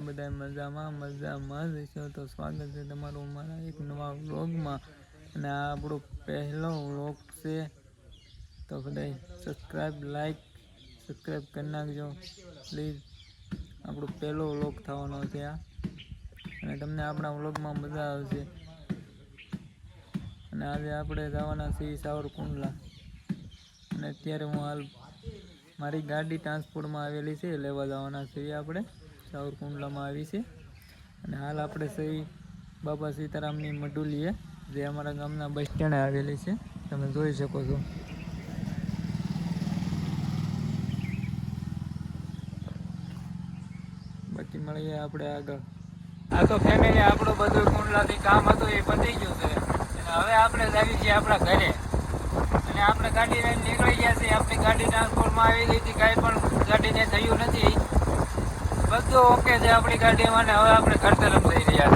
બધા? મજામાં મજામાં જ છો. તો સ્વાગત છે તમારું મારા એક નવા વ્લોગમાં. અને આ આપણો પહેલો વ્લોગ છે. તો બધા સબસ્ક્રાઈબ લાઈક સબસ્ક્રાઈબ કરી નાખજો. પ્લીઝ આપણો પહેલો વ્લોગ થવાનો છે આ. અને તમને આપણા વ્લોગમાં મજા આવશે. અને આજે આપણે જવાના છીએ સાવરકુંડલા. અને અત્યારે હું હાલ મારી ગાડી ટ્રાન્સપોર્ટમાં આવેલી છે, લેવા જવાના છીએ આપણે. સાવરકુંડલામાં આવી છે. અને હાલ આપણે સહી બાબા સીતારામની મડુલીએ જે અમારા ગામના બસ સ્ટેન્ડે આવેલી છે. તમે જોઈ શકો છો. બાકી મળીએ આપણે આગળ. આ તો ફેમિલી આપણું બધું કુંડલાથી કામ હતું, એ પતી ગયું છે. હવે આપણે આવી છીએ આપણા ઘરે. અને આપણે ગાડી લઈને નીકળી ગયા છીએ, આપણી ગાડી ટ્રાન્સપોર્ટમાં આવી ગઈ હતી કાંઈ પણ ગાડીને થયું નથી. બધું ઓકે છે આપણી ગાડીમાં ને હવે આપણે ઘર તરફ જઈ રહ્યા